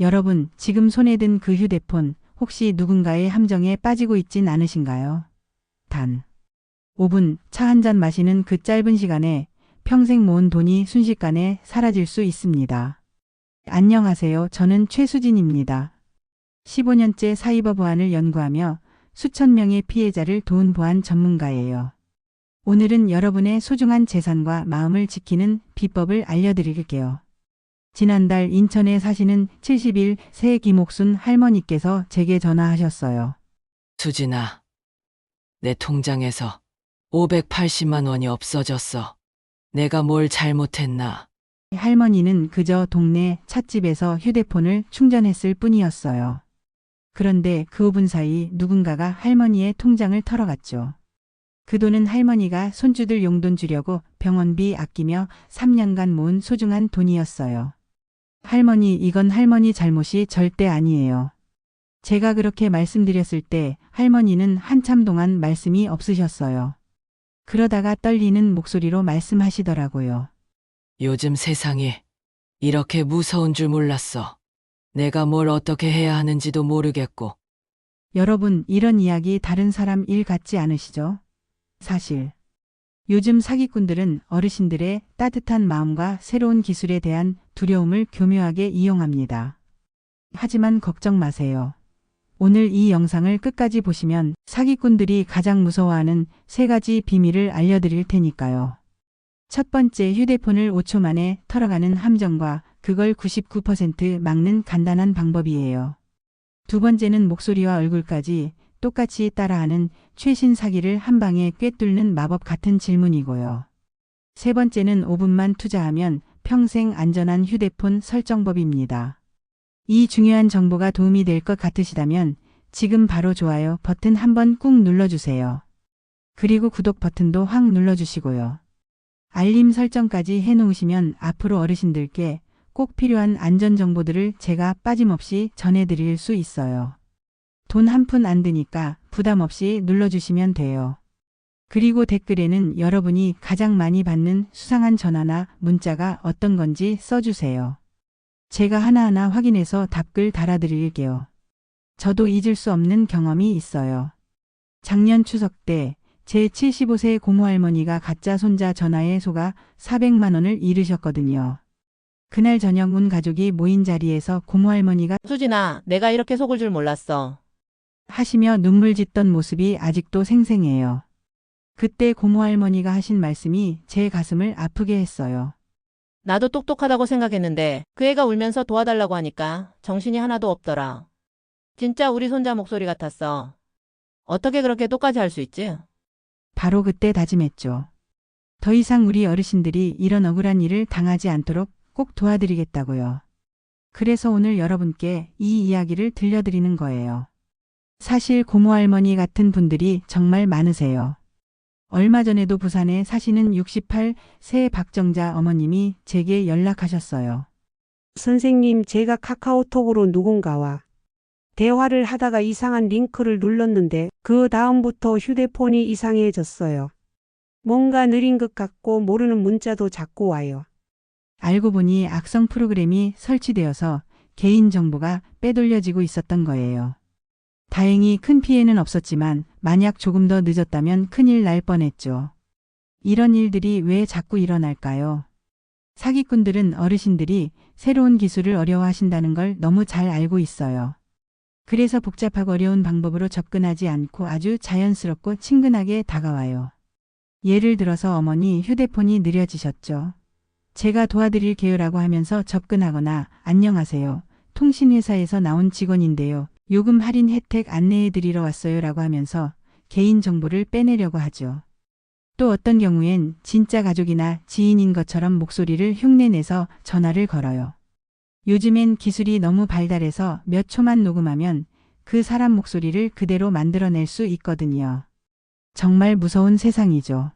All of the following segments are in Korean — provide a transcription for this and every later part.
여러분, 지금 손에 든 그 휴대폰 혹시 누군가의 함정에 빠지고 있진 않으신가요? 단 5분 차 한 잔 마시는 그 짧은 시간에 평생 모은 돈이 순식간에 사라질 수 있습니다. 안녕하세요. 저는 최수진입니다. 15년째 사이버 보안을 연구하며 수천 명의 피해자를 도운 보안 전문가예요. 오늘은 여러분의 소중한 재산과 마음을 지키는 비법을 알려드릴게요. 지난달 인천에 사시는 71세 김옥순 할머니께서 제게 전화하셨어요. 수진아, 내 통장에서 580만 원이 없어졌어. 내가 뭘 잘못했나? 할머니는 그저 동네 찻집에서 휴대폰을 충전했을 뿐이었어요. 그런데 그 5분 사이 누군가가 할머니의 통장을 털어갔죠. 그 돈은 할머니가 손주들 용돈 주려고 병원비 아끼며 3년간 모은 소중한 돈이었어요. 할머니, 이건 할머니 잘못이 절대 아니에요. 제가 그렇게 말씀드렸을 때 할머니는 한참 동안 말씀이 없으셨어요. 그러다가 떨리는 목소리로 말씀하시더라고요. 요즘 세상이 이렇게 무서운 줄 몰랐어. 내가 뭘 어떻게 해야 하는지도 모르겠고. 여러분, 이런 이야기 다른 사람 일 같지 않으시죠? 사실. 요즘 사기꾼들은 어르신들의 따뜻한 마음과 새로운 기술에 대한 두려움을 교묘하게 이용합니다. 하지만 걱정 마세요. 오늘 이 영상을 끝까지 보시면 사기꾼들이 가장 무서워하는 세 가지 비밀을 알려드릴 테니까요. 첫 번째 휴대폰을 5초 만에 털어가는 함정과 그걸 99% 막는 간단한 방법이에요. 두 번째는 목소리와 얼굴까지 똑같이 따라하는 최신 사기를 한 방에 꿰뚫는 마법 같은 질문이고요. 세 번째는 5분만 투자하면 평생 안전한 휴대폰 설정법입니다. 이 중요한 정보가 도움이 될 것 같으시다면 지금 바로 좋아요 버튼 한번 꾹 눌러주세요. 그리고 구독 버튼도 확 눌러주시고요. 알림 설정까지 해놓으시면 앞으로 어르신들께 꼭 필요한 안전 정보들을 제가 빠짐없이 전해드릴 수 있어요. 돈 한 푼 안 드니까 부담 없이 눌러주시면 돼요. 그리고 댓글에는 여러분이 가장 많이 받는 수상한 전화나 문자가 어떤 건지 써주세요. 제가 하나하나 확인해서 답글 달아드릴게요. 저도 잊을 수 없는 경험이 있어요. 작년 추석 때 제 75세 고모 할머니가 가짜 손자 전화에 속아 400만 원을 잃으셨거든요. 그날 저녁 온 가족이 모인 자리에서 고모 할머니가 수진아, 내가 이렇게 속을 줄 몰랐어. 하시며 눈물 짓던 모습이 아직도 생생해요. 그때 고모 할머니가 하신 말씀이 제 가슴을 아프게 했어요. 나도 똑똑하다고 생각했는데 그 애가 울면서 도와달라고 하니까 정신이 하나도 없더라. 진짜 우리 손자 목소리 같았어. 어떻게 그렇게 똑같이 할 수 있지? 바로 그때 다짐했죠. 더 이상 우리 어르신들이 이런 억울한 일을 당하지 않도록 꼭 도와드리겠다고요. 그래서 오늘 여러분께 이 이야기를 들려드리는 거예요. 사실 고모 할머니 같은 분들이 정말 많으세요. 얼마 전에도 부산에 사시는 68세 박정자 어머님이 제게 연락하셨어요. 선생님, 제가 카카오톡으로 누군가와 대화를 하다가 이상한 링크를 눌렀는데 그 다음부터 휴대폰이 이상해졌어요. 뭔가 느린 것 같고 모르는 문자도 자꾸 와요. 알고 보니 악성 프로그램이 설치되어서 개인정보가 빼돌려지고 있었던 거예요. 다행히 큰 피해는 없었지만 만약 조금 더 늦었다면 큰일 날 뻔했죠. 이런 일들이 왜 자꾸 일어날까요? 사기꾼들은 어르신들이 새로운 기술을 어려워하신다는 걸 너무 잘 알고 있어요. 그래서 복잡하고 어려운 방법으로 접근하지 않고 아주 자연스럽고 친근하게 다가와요. 예를 들어서 어머니 휴대폰이 느려지셨죠. 제가 도와드릴게요라고 하면서 접근하거나 안녕하세요. 통신회사에서 나온 직원인데요. 요금 할인 혜택 안내해 드리러 왔어요 라고 하면서 개인정보를 빼내려고 하죠. 또 어떤 경우엔 진짜 가족이나 지인인 것처럼 목소리를 흉내내서 전화를 걸어요. 요즘엔 기술이 너무 발달해서 몇 초만 녹음하면 그 사람 목소리를 그대로 만들어낼 수 있거든요. 정말 무서운 세상이죠.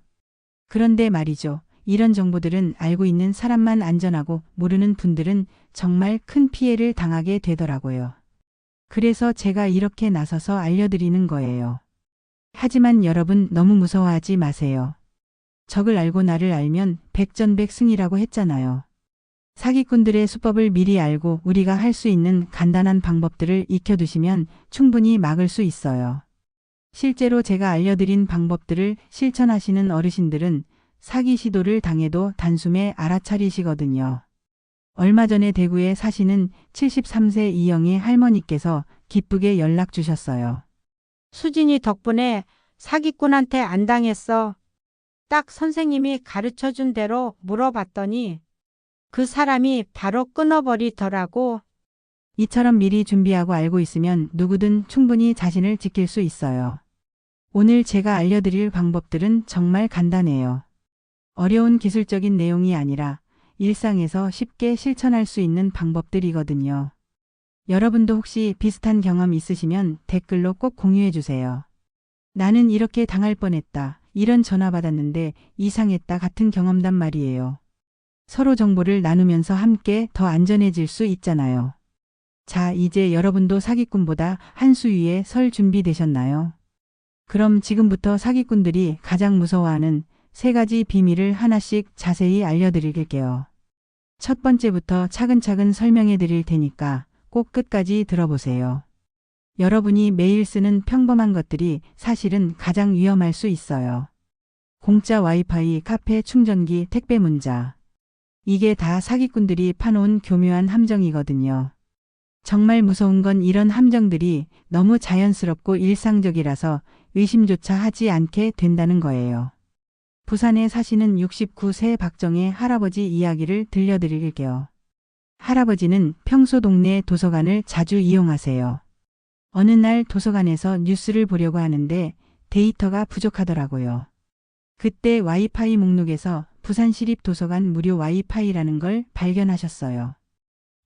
그런데 말이죠. 이런 정보들은 알고 있는 사람만 안전하고 모르는 분들은 정말 큰 피해를 당하게 되더라고요. 그래서 제가 이렇게 나서서 알려드리는 거예요. 하지만 여러분 너무 무서워하지 마세요. 적을 알고 나를 알면 백전백승이라고 했잖아요. 사기꾼들의 수법을 미리 알고 우리가 할 수 있는 간단한 방법들을 익혀두시면 충분히 막을 수 있어요. 실제로 제가 알려드린 방법들을 실천하시는 어르신들은 사기 시도를 당해도 단숨에 알아차리시거든요. 얼마 전에 대구에 사시는 73세 이영희 할머니께서 기쁘게 연락 주셨어요. 수진이 덕분에 사기꾼한테 안 당했어. 딱 선생님이 가르쳐 준 대로 물어봤더니 그 사람이 바로 끊어버리더라고. 이처럼 미리 준비하고 알고 있으면 누구든 충분히 자신을 지킬 수 있어요. 오늘 제가 알려드릴 방법들은 정말 간단해요. 어려운 기술적인 내용이 아니라 일상에서 쉽게 실천할 수 있는 방법들이거든요. 여러분도 혹시 비슷한 경험 있으시면 댓글로 꼭 공유해 주세요. 나는 이렇게 당할 뻔했다. 이런 전화 받았는데 이상했다 같은 경험단 말이에요. 서로 정보를 나누면서 함께 더 안전해질 수 있잖아요. 자, 이제 여러분도 사기꾼보다 한 수 위에 설 준비 되셨나요? 그럼 지금부터 사기꾼들이 가장 무서워하는 세 가지 비밀을 하나씩 자세히 알려드릴게요. 첫 번째부터 차근차근 설명해 드릴 테니까 꼭 끝까지 들어보세요. 여러분이 매일 쓰는 평범한 것들이 사실은 가장 위험할 수 있어요. 공짜 와이파이, 카페, 충전기, 택배 문자. 이게 다 사기꾼들이 파놓은 교묘한 함정이거든요. 정말 무서운 건 이런 함정들이 너무 자연스럽고 일상적이라서 의심조차 하지 않게 된다는 거예요. 부산에 사시는 69세 박정의 할아버지 이야기를 들려드릴게요. 할아버지는 평소 동네 도서관을 자주 이용하세요. 어느 날 도서관에서 뉴스를 보려고 하는데 데이터가 부족하더라고요. 그때 와이파이 목록에서 부산시립 도서관 무료 와이파이라는 걸 발견하셨어요.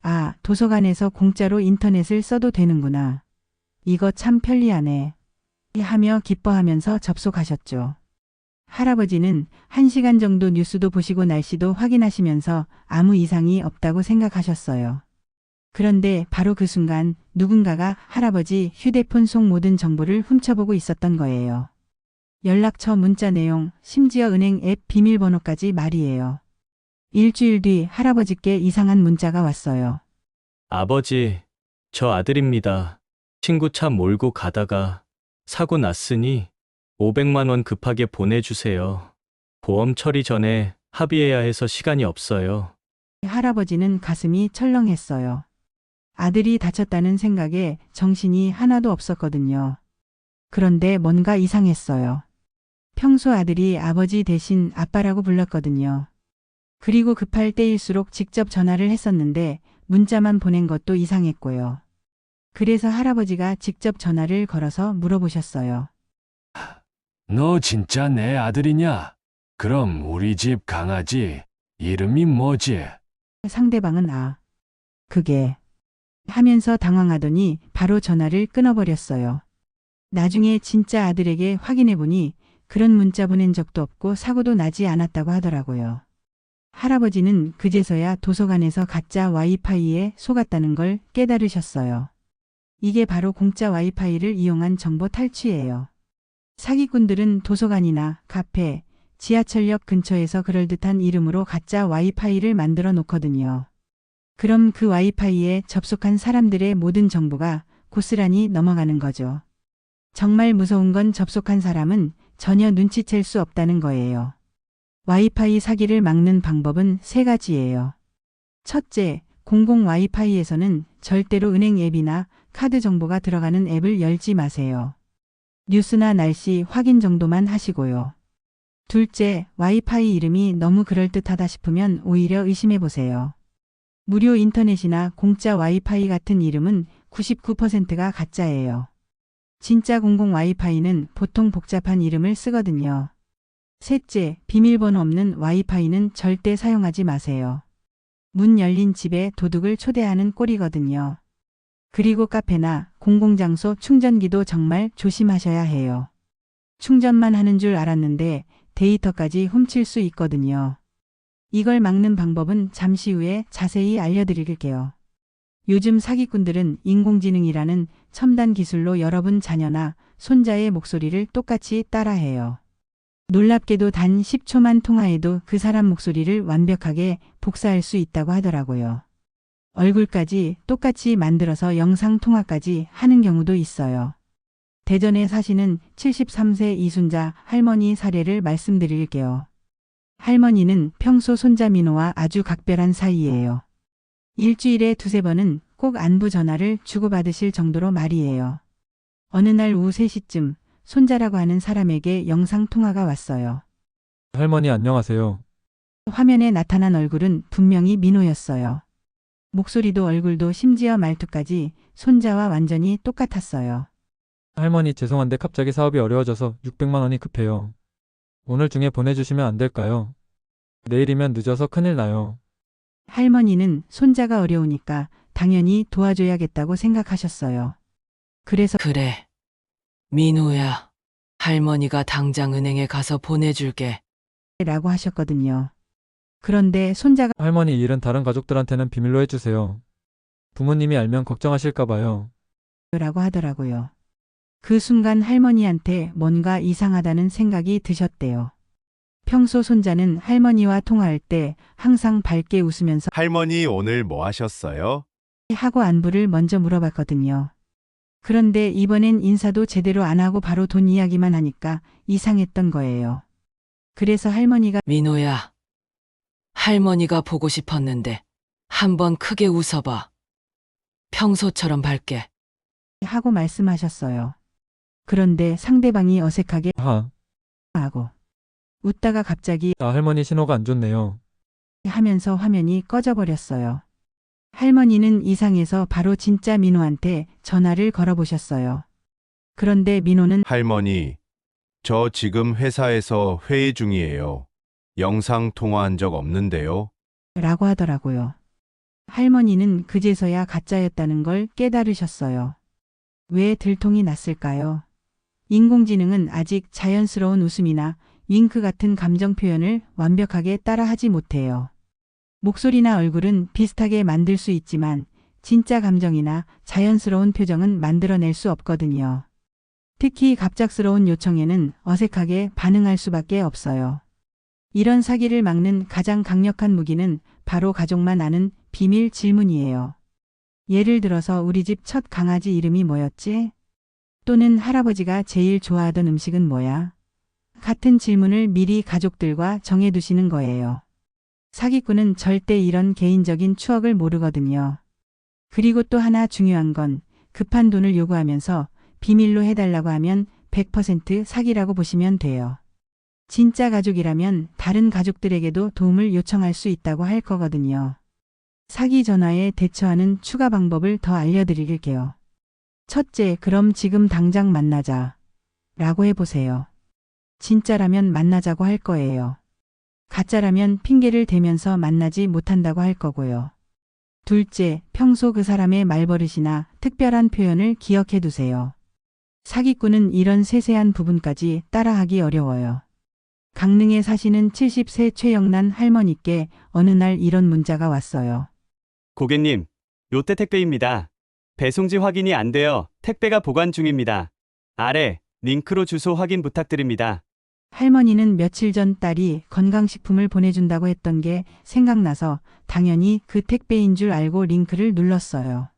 아, 도서관에서 공짜로 인터넷을 써도 되는구나. 이거 참 편리하네. 하며 기뻐하면서 접속하셨죠. 할아버지는 한 시간 정도 뉴스도 보시고 날씨도 확인하시면서 아무 이상이 없다고 생각하셨어요. 그런데 바로 그 순간 누군가가 할아버지 휴대폰 속 모든 정보를 훔쳐보고 있었던 거예요. 연락처 문자 내용, 심지어 은행 앱 비밀번호까지 말이에요. 일주일 뒤 할아버지께 이상한 문자가 왔어요. 아버지, 저 아들입니다. 친구 차 몰고 가다가 사고 났으니 500만 원 급하게 보내주세요. 보험 처리 전에 합의해야 해서 시간이 없어요. 할아버지는 가슴이 철렁했어요. 아들이 다쳤다는 생각에 정신이 하나도 없었거든요. 그런데 뭔가 이상했어요. 평소 아들이 아버지 대신 아빠라고 불렀거든요. 그리고 급할 때일수록 직접 전화를 했었는데 문자만 보낸 것도 이상했고요. 그래서 할아버지가 직접 전화를 걸어서 물어보셨어요. 너 진짜 내 아들이냐? 그럼 우리 집 강아지 이름이 뭐지? 상대방은 아, 그게 하면서 당황하더니 바로 전화를 끊어버렸어요. 나중에 진짜 아들에게 확인해보니 그런 문자 보낸 적도 없고 사고도 나지 않았다고 하더라고요. 할아버지는 그제서야 도서관에서 가짜 와이파이에 속았다는 걸 깨달으셨어요. 이게 바로 공짜 와이파이를 이용한 정보 탈취예요. 사기꾼들은 도서관이나 카페, 지하철역 근처에서 그럴듯한 이름으로 가짜 와이파이를 만들어 놓거든요. 그럼 그 와이파이에 접속한 사람들의 모든 정보가 고스란히 넘어가는 거죠. 정말 무서운 건 접속한 사람은 전혀 눈치챌 수 없다는 거예요. 와이파이 사기를 막는 방법은 세 가지예요. 첫째, 공공 와이파이에서는 절대로 은행 앱이나 카드 정보가 들어가는 앱을 열지 마세요. 뉴스나 날씨 확인 정도만 하시고요. 둘째, 와이파이 이름이 너무 그럴듯하다 싶으면 오히려 의심해 보세요. 무료 인터넷이나 공짜 와이파이 같은 이름은 99%가 가짜예요. 진짜 공공 와이파이는 보통 복잡한 이름을 쓰거든요. 셋째, 비밀번호 없는 와이파이는 절대 사용하지 마세요. 문 열린 집에 도둑을 초대하는 꼴이거든요. 그리고 카페나 공공장소 충전기도 정말 조심하셔야 해요. 충전만 하는 줄 알았는데 데이터까지 훔칠 수 있거든요. 이걸 막는 방법은 잠시 후에 자세히 알려드릴게요. 요즘 사기꾼들은 인공지능이라는 첨단 기술로 여러분 자녀나 손자의 목소리를 똑같이 따라해요. 놀랍게도 단 10초만 통화해도 그 사람 목소리를 완벽하게 복사할 수 있다고 하더라고요. 얼굴까지 똑같이 만들어서 영상 통화까지 하는 경우도 있어요. 대전에 사시는 73세 이순자 할머니 사례를 말씀드릴게요. 할머니는 평소 손자 민호와 아주 각별한 사이예요. 일주일에 두세 번은 꼭 안부 전화를 주고받으실 정도로 말이에요. 어느 날 오후 3시쯤 손자라고 하는 사람에게 영상 통화가 왔어요. 할머니 안녕하세요. 화면에 나타난 얼굴은 분명히 민호였어요. 목소리도 얼굴도 심지어 말투까지 손자와 완전히 똑같았어요. 할머니 죄송한데 갑자기 사업이 어려워져서 600만 원이 급해요. 오늘 중에 보내주시면 안 될까요? 내일이면 늦어서 큰일 나요. 할머니는 손자가 어려우니까 당연히 도와줘야겠다고 생각하셨어요. 그래서 그래. 민호야. 할머니가 당장 은행에 가서 보내줄게. 라고 하셨거든요. 그런데 손자가 할머니 이 일은 다른 가족들한테는 비밀로 해주세요. 부모님이 알면 걱정하실까봐요. 라고 하더라고요. 그 순간 할머니한테 뭔가 이상하다는 생각이 드셨대요. 평소 손자는 할머니와 통화할 때 항상 밝게 웃으면서 할머니 오늘 뭐 하셨어요? 하고 안부를 먼저 물어봤거든요. 그런데 이번엔 인사도 제대로 안 하고 바로 돈 이야기만 하니까 이상했던 거예요. 그래서 할머니가 민호야. 할머니가 보고 싶었는데 한번 크게 웃어봐. 평소처럼 밝게. 하고 말씀하셨어요. 그런데 상대방이 어색하게 하, 하고 웃다가 갑자기 나 할머니 신호가 안 좋네요. 하면서 화면이 꺼져버렸어요. 할머니는 이상해서 바로 진짜 민호한테 전화를 걸어보셨어요. 그런데 민호는 할머니, 저 지금 회사에서 회의 중이에요. 영상 통화한 적 없는데요. 라고 하더라고요. 할머니는 그제서야 가짜였다는 걸 깨달으셨어요. 왜 들통이 났을까요? 인공지능은 아직 자연스러운 웃음이나 윙크 같은 감정 표현을 완벽하게 따라하지 못해요. 목소리나 얼굴은 비슷하게 만들 수 있지만 진짜 감정이나 자연스러운 표정은 만들어낼 수 없거든요. 특히 갑작스러운 요청에는 어색하게 반응할 수밖에 없어요. 이런 사기를 막는 가장 강력한 무기는 바로 가족만 아는 비밀 질문이에요. 예를 들어서 우리 집 첫 강아지 이름이 뭐였지? 또는 할아버지가 제일 좋아하던 음식은 뭐야? 같은 질문을 미리 가족들과 정해두시는 거예요. 사기꾼은 절대 이런 개인적인 추억을 모르거든요. 그리고 또 하나 중요한 건 급한 돈을 요구하면서 비밀로 해달라고 하면 100% 사기라고 보시면 돼요. 진짜 가족이라면 다른 가족들에게도 도움을 요청할 수 있다고 할 거거든요. 사기 전화에 대처하는 추가 방법을 더 알려드릴게요. 첫째, 그럼 지금 당장 만나자. 라고 해보세요. 진짜라면 만나자고 할 거예요. 가짜라면 핑계를 대면서 만나지 못한다고 할 거고요. 둘째, 평소 그 사람의 말버릇이나 특별한 표현을 기억해 두세요. 사기꾼은 이런 세세한 부분까지 따라하기 어려워요. 강릉에 사시는 70세 최영란 할머니께 어느 날 이런 문자가 왔어요. 고객님, 롯데 택배입니다. 배송지 확인이 안 되어 택배가 보관 중입니다. 아래 링크로 주소 확인 부탁드립니다. 할머니는 며칠 전 딸이 건강식품을 보내준다고 했던 게 생각나서 당연히 그 택배인 줄 알고 링크를 눌렀어요.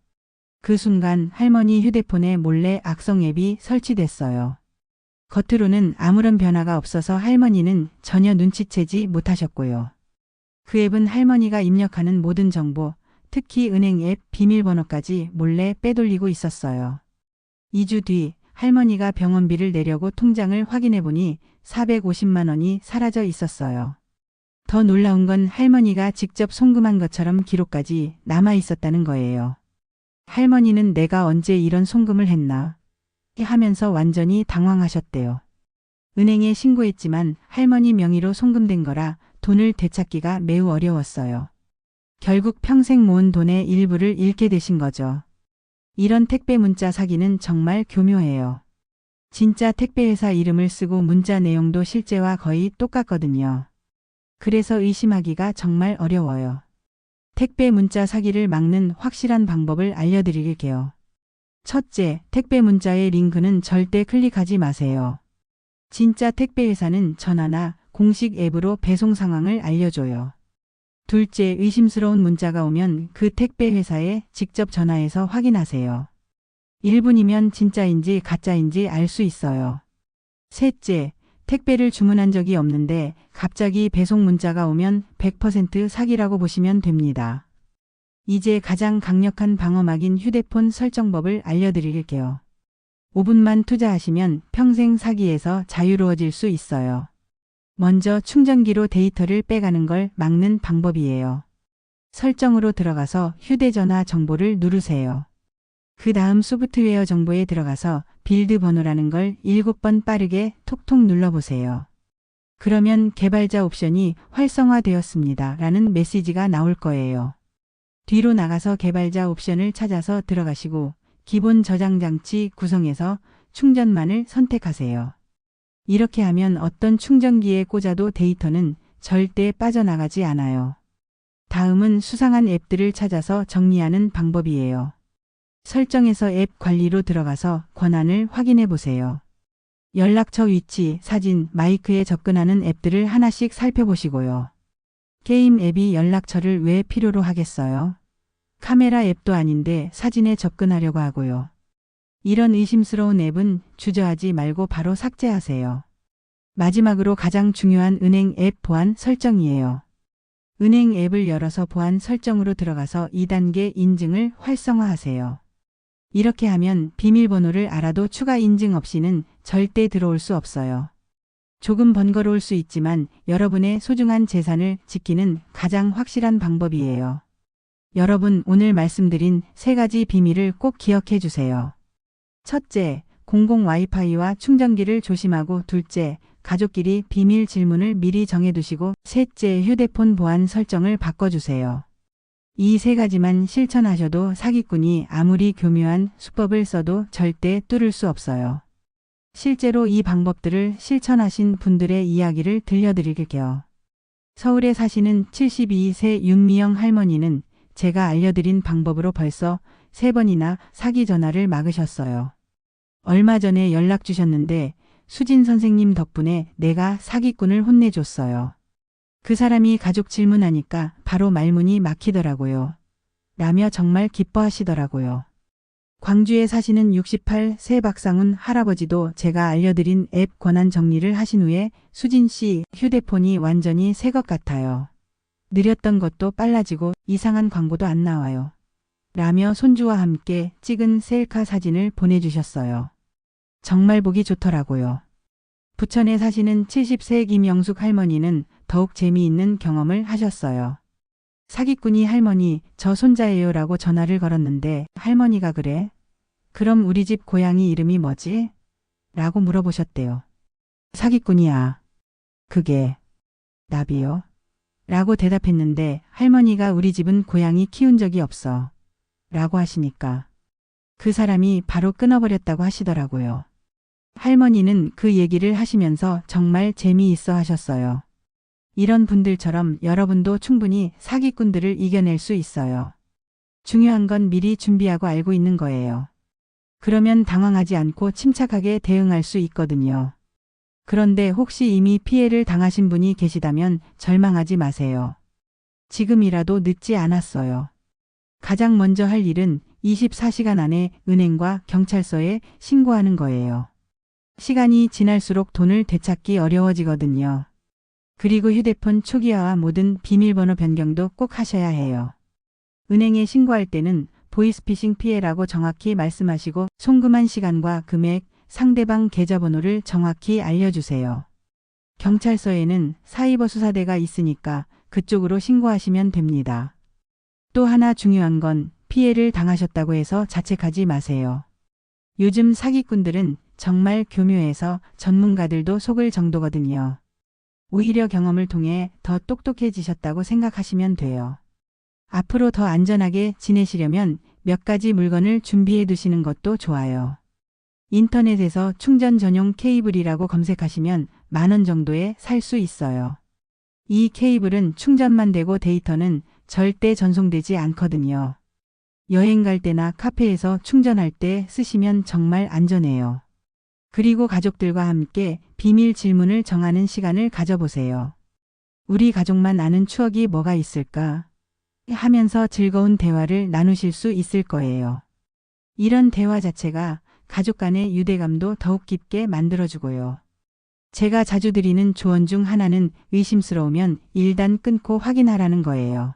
그 순간 할머니 휴대폰에 몰래 악성 앱이 설치됐어요. 겉으로는 아무런 변화가 없어서 할머니는 전혀 눈치채지 못하셨고요. 그 앱은 할머니가 입력하는 모든 정보, 특히 은행 앱 비밀번호까지 몰래 빼돌리고 있었어요. 2주 뒤 할머니가 병원비를 내려고 통장을 확인해 보니 450만 원이 사라져 있었어요. 더 놀라운 건 할머니가 직접 송금한 것처럼 기록까지 남아 있었다는 거예요. 할머니는 내가 언제 이런 송금을 했나 하면서 완전히 당황하셨대요. 은행에 신고했지만 할머니 명의로 송금된 거라 돈을 되찾기가 매우 어려웠어요. 결국 평생 모은 돈의 일부를 잃게 되신 거죠. 이런 택배 문자 사기는 정말 교묘해요. 진짜 택배회사 이름을 쓰고 문자 내용도 실제와 거의 똑같거든요. 그래서 의심하기가 정말 어려워요. 택배 문자 사기를 막는 확실한 방법을 알려드릴게요. 첫째, 택배 문자의 링크는 절대 클릭하지 마세요. 진짜 택배 회사는 전화나 공식 앱으로 배송 상황을 알려줘요. 둘째, 의심스러운 문자가 오면 그 택배 회사에 직접 전화해서 확인하세요. 1분이면 진짜인지 가짜인지 알 수 있어요. 셋째, 택배를 주문한 적이 없는데 갑자기 배송 문자가 오면 100% 사기라고 보시면 됩니다. 이제 가장 강력한 방어막인 휴대폰 설정법을 알려드릴게요. 5분만 투자하시면 평생 사기에서 자유로워질 수 있어요. 먼저 충전기로 데이터를 빼가는 걸 막는 방법이에요. 설정으로 들어가서 휴대전화 정보를 누르세요. 그 다음 소프트웨어 정보에 들어가서 빌드 번호라는 걸 7번 빠르게 톡톡 눌러보세요. 그러면 개발자 옵션이 활성화되었습니다. 라는 메시지가 나올 거예요. 뒤로 나가서 개발자 옵션을 찾아서 들어가시고 기본 저장 장치 구성에서 충전만을 선택하세요. 이렇게 하면 어떤 충전기에 꽂아도 데이터는 절대 빠져나가지 않아요. 다음은 수상한 앱들을 찾아서 정리하는 방법이에요. 설정에서 앱 관리로 들어가서 권한을 확인해 보세요. 연락처 위치, 사진, 마이크에 접근하는 앱들을 하나씩 살펴보시고요. 게임 앱이 연락처를 왜 필요로 하겠어요? 카메라 앱도 아닌데 사진에 접근하려고 하고요. 이런 의심스러운 앱은 주저하지 말고 바로 삭제하세요. 마지막으로 가장 중요한 은행 앱 보안 설정이에요. 은행 앱을 열어서 보안 설정으로 들어가서 2단계 인증을 활성화하세요. 이렇게 하면 비밀번호를 알아도 추가 인증 없이는 절대 들어올 수 없어요. 조금 번거로울 수 있지만 여러분의 소중한 재산을 지키는 가장 확실한 방법이에요. 여러분 오늘 말씀드린 세 가지 비밀을 꼭 기억해 주세요. 첫째, 공공 와이파이와 충전기를 조심하고 둘째, 가족끼리 비밀 질문을 미리 정해두시고 셋째, 휴대폰 보안 설정을 바꿔주세요. 이 세 가지만 실천하셔도 사기꾼이 아무리 교묘한 수법을 써도 절대 뚫을 수 없어요. 실제로 이 방법들을 실천하신 분들의 이야기를 들려드릴게요. 서울에 사시는 72세 윤미영 할머니는 제가 알려드린 방법으로 벌써 세 번이나 사기 전화를 막으셨어요. 얼마 전에 연락 주셨는데 수진 선생님 덕분에 내가 사기꾼을 혼내줬어요. 그 사람이 가족 질문하니까 바로 말문이 막히더라고요. 라며 정말 기뻐하시더라고요. 광주에 사시는 68세 박상훈 할아버지도 제가 알려드린 앱 권한 정리를 하신 후에 수진 씨 휴대폰이 완전히 새 것 같아요. 느렸던 것도 빨라지고 이상한 광고도 안 나와요. 라며 손주와 함께 찍은 셀카 사진을 보내주셨어요. 정말 보기 좋더라고요. 부천에 사시는 70세 김영숙 할머니는 더욱 재미있는 경험을 하셨어요. 사기꾼이 할머니, 저 손자예요 라고 전화를 걸었는데 할머니가 그래? 그럼 우리 집 고양이 이름이 뭐지? 라고 물어보셨대요. 사기꾼이야. 그게 나비요? 라고 대답했는데 할머니가 우리 집은 고양이 키운 적이 없어. 라고 하시니까 그 사람이 바로 끊어버렸다고 하시더라고요. 할머니는 그 얘기를 하시면서 정말 재미있어 하셨어요. 이런 분들처럼 여러분도 충분히 사기꾼들을 이겨낼 수 있어요. 중요한 건 미리 준비하고 알고 있는 거예요. 그러면 당황하지 않고 침착하게 대응할 수 있거든요. 그런데 혹시 이미 피해를 당하신 분이 계시다면 절망하지 마세요. 지금이라도 늦지 않았어요. 가장 먼저 할 일은 24시간 안에 은행과 경찰서에 신고하는 거예요. 시간이 지날수록 돈을 되찾기 어려워지거든요. 그리고 휴대폰 초기화와 모든 비밀번호 변경도 꼭 하셔야 해요. 은행에 신고할 때는 보이스피싱 피해라고 정확히 말씀하시고 송금한 시간과 금액, 상대방 계좌번호를 정확히 알려주세요. 경찰서에는 사이버 수사대가 있으니까 그쪽으로 신고하시면 됩니다. 또 하나 중요한 건 피해를 당하셨다고 해서 자책하지 마세요. 요즘 사기꾼들은 정말 교묘해서 전문가들도 속을 정도거든요. 오히려 경험을 통해 더 똑똑해지셨다고 생각하시면 돼요. 앞으로 더 안전하게 지내시려면 몇 가지 물건을 준비해 두시는 것도 좋아요. 인터넷에서 충전 전용 케이블이라고 검색하시면 만 원 정도에 살 수 있어요. 이 케이블은 충전만 되고 데이터는 절대 전송되지 않거든요. 여행 갈 때나 카페에서 충전할 때 쓰시면 정말 안전해요. 그리고 가족들과 함께 비밀 질문을 정하는 시간을 가져보세요. 우리 가족만 아는 추억이 뭐가 있을까? 하면서 즐거운 대화를 나누실 수 있을 거예요. 이런 대화 자체가 가족 간의 유대감도 더욱 깊게 만들어주고요. 제가 자주 드리는 조언 중 하나는 의심스러우면 일단 끊고 확인하라는 거예요.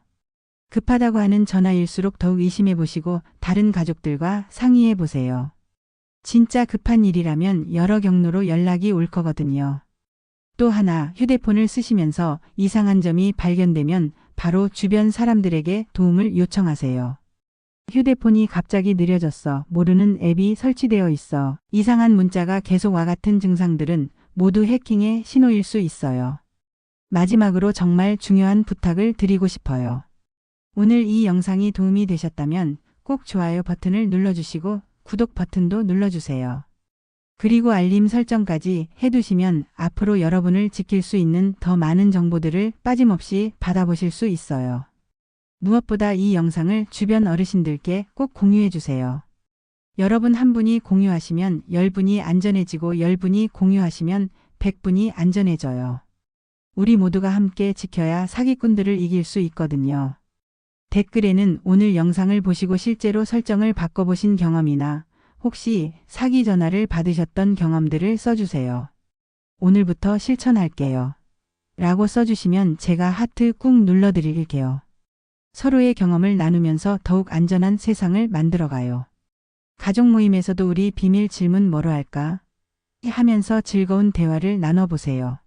급하다고 하는 전화일수록 더욱 의심해 보시고 다른 가족들과 상의해 보세요. 진짜 급한 일이라면 여러 경로로 연락이 올 거거든요. 또 하나 휴대폰을 쓰시면서 이상한 점이 발견되면 바로 주변 사람들에게 도움을 요청하세요. 휴대폰이 갑자기 느려졌어. 모르는 앱이 설치되어 있어. 이상한 문자가 계속 와 같은 증상들은 모두 해킹의 신호일 수 있어요. 마지막으로 정말 중요한 부탁을 드리고 싶어요. 오늘 이 영상이 도움이 되셨다면 꼭 좋아요 버튼을 눌러주시고 구독 버튼도 눌러주세요. 그리고 알림 설정까지 해두시면 앞으로 여러분을 지킬 수 있는 더 많은 정보들을 빠짐없이 받아보실 수 있어요. 무엇보다 이 영상을 주변 어르신들께 꼭 공유해 주세요. 여러분 한 분이 공유하시면 10분이 안전해지고 10분이 공유하시면 100분이 안전해져요. 우리 모두가 함께 지켜야 사기꾼들을 이길 수 있거든요. 댓글에는 오늘 영상을 보시고 실제로 설정을 바꿔보신 경험이나 혹시 사기 전화를 받으셨던 경험들을 써주세요. 오늘부터 실천할게요. 라고 써주시면 제가 하트 꾹 눌러드릴게요. 서로의 경험을 나누면서 더욱 안전한 세상을 만들어가요. 가족 모임에서도 우리 비밀 질문 뭐로 할까? 하면서 즐거운 대화를 나눠보세요.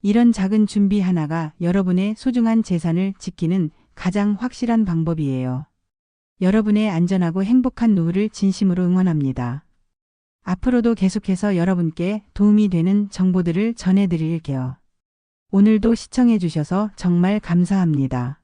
이런 작은 준비 하나가 여러분의 소중한 재산을 지키는 가장 확실한 방법이에요. 여러분의 안전하고 행복한 노후를 진심으로 응원합니다. 앞으로도 계속해서 여러분께 도움이 되는 정보들을 전해드릴게요. 오늘도 시청해주셔서 정말 감사합니다.